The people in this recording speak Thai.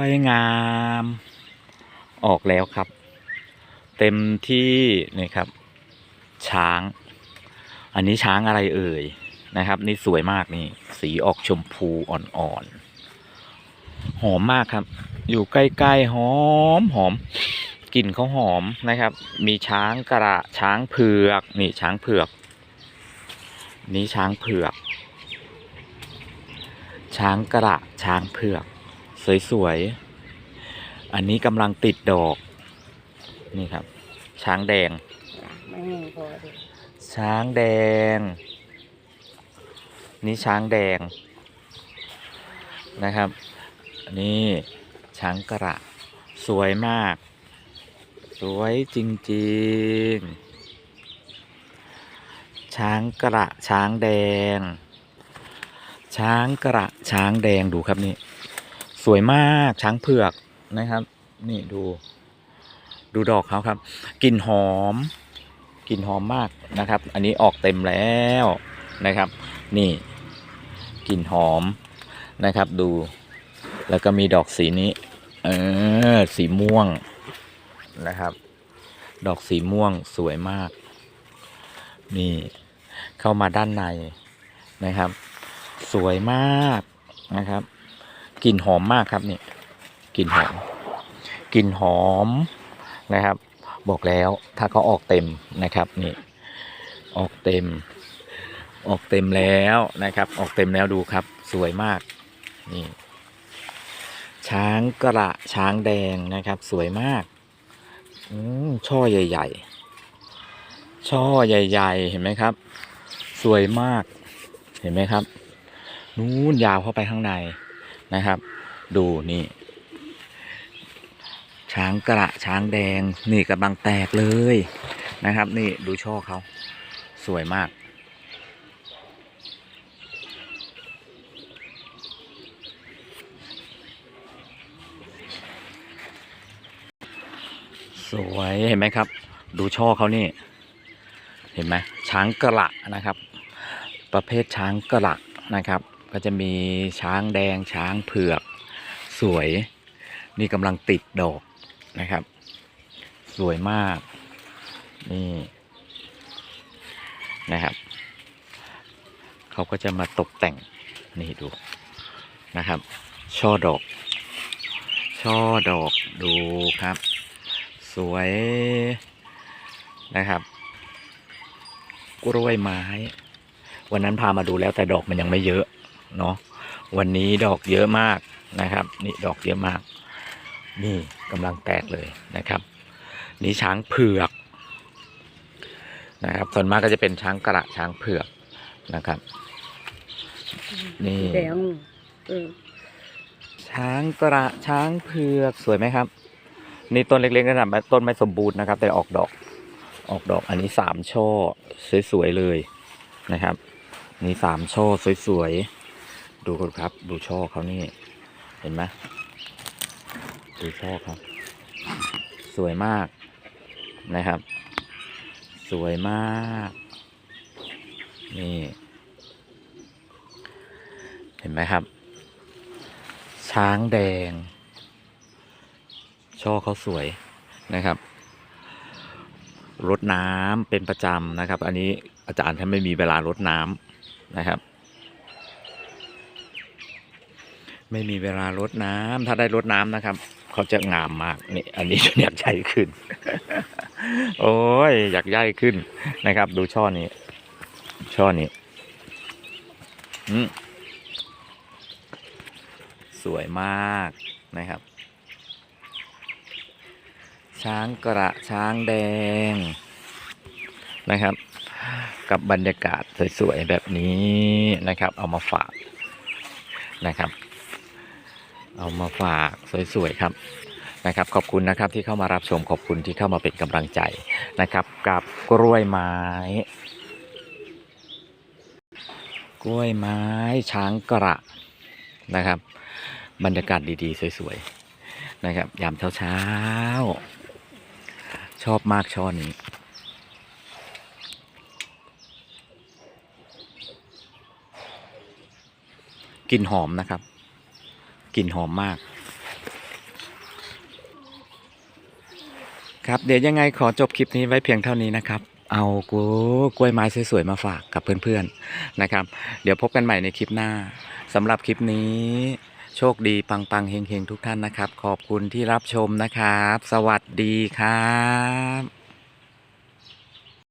วยงาม ออกแล้วครับ เต็มที่นี่ครับ ช้าง อันนี้ช้างอะไรเอ่ยนะครับ นี่สวยมากนี่ สีออกชมพูอ่อนๆหอมมากครับ อยู่ใกล้ๆหอมหอมกลิ่นเขาหอมนะครับ มีช้างกระช้างเผือกนี่ช้างเผือก นี่ช้างเผือก ช้างกระช้างเผือก สวยๆ อันนี้กำลังติดดอก นี่ครับ ช้างแดง ไม่แห้งพอดิช้างแดง นี่ช้างแดงนะครับ นี่ช้างกระสวยมาก สวยจริงๆ ช้างกระช้างแดง ช้างกระช้างแดงดูครับนี่ สวยมากช้างเผือกนะครับ นี่ดู ดูดอกเขาครับกลิ่นหอมกลิ่นหอมมากนะครับ อันนี้ออกเต็มแล้วนะครับ นี่กลิ่นหอมนะครับ ดู แล้วก็มีดอกสีนี้เออสีม่วงนะครับ ดอกสีม่วงสวยมาก นี่เข้ามาด้านในนะครับ สวยมากนะครับ กลิ่นหอมมากครับนี่กลิ่นหอมกลิ่นหอมนะครับ บอกแล้วถ้าเขาออกเต็มนะครับนี่ออกเต็ม ออกเต็มแล้วนะครับ ออกเต็มแล้วดูครับ สวยมากนี่ช้างกระช้างแดงนะครับ สวยมากอมช่อใหญ่ ๆ ช่อใหญ่ ๆ เห็นไหมครับ สวยมากเห็นไหมครับ นู้นยาวเข้าไปข้างใน นะครับ ดูนี่ ช้างกระช้างแดงนี่กำลังแตกเลยนะครับ นี่ดูช่อเขาสวยมาก สวยเห็นไหมครับ ดูช่อเขานี่ เห็นไหมช้างกระนะครับ ประเภทช้างกระนะครับ ก็จะมีช้างแดงช้างเผือก สวย นี่กำลังติดดอกนะครับ สวยมาก นี่นะครับ เขาก็จะมาตกแต่งนี่ดูนะครับ ช่อดอก ช่อดอกดูครับ สวยนะครับ กล้วยไม้ วันนั้นพามาดูแล้วแต่ดอกมันยังไม่เยอะ เนาะวันนี้ดอกเยอะมากนะครับ นี่ดอกเยอะมาก นี่กำลังแตกเลยนะครับ นี่ช้างเผือกนะครับส่วนมากก็จะเป็นช้างกระช้างเผือกนะครับ นี่แดงเออช้างกระช้างเผือกสวยไหมครับ นี่ต้นเล็กๆนะแบบต้นไม่สมบูรณ์นะครับ แต่ออกดอก ออกดอกอันนี้สามช่อสวยๆเลยนะครับ นี่สามช่อสวยๆ ดูครับ ดูช่อเขานี่ เห็นไหมดูช่อเขาสวยมากนะครับ สวยมาก นี่ เห็นไหมครับ ช้างแดง ช่อเขาสวยนะครับรดน้ำเป็นประจำนะครับ อันนี้อาจารย์ท่านไม่มีเวลารดน้ำนะครับ ไม่มีเวลารดน้ำถ้าได้รดน้ำนะครับ เขาจะงามมากนี่อันนี้อยากใหญ่ขึ้น โอ้ยอยากใหญ่ขึ้นนะครับ ดูช่อนี้ ช่อนี้อืสวยมากนะครับ ช้างกระช้างแดงนะครับ กับบรรยากาศสวยๆแบบนี้นะครับ เอามาฝากนะครับ เอามาฝากสวยๆครับนะครับ ขอบคุณนะครับที่เข้ามารับชมขอบคุณที่เข้ามาเป็นกำลังใจนะครับ กับกล้วยไม้ กล้วยไม้ช้างกระนะครับ บรรยากาศดีๆ สวยๆนะครับ ยามเช้าๆชอบมากช่อนี้กลิ่นหอมนะครับ กลิ่นหอมมาก ครับเดี๋ยวยังไงขอจบคลิปนี้ไว้เพียงเท่านี้นะครับ เอากล้วยไม้สวยๆมาฝากกับเพื่อนๆนะครับ เดี๋ยวพบกันใหม่ในคลิปหน้าสำหรับคลิปนี้โชคดีปังๆเฮงๆ ทุกท่านนะครับ ขอบคุณที่รับชมนะครับ สวัสดีครับ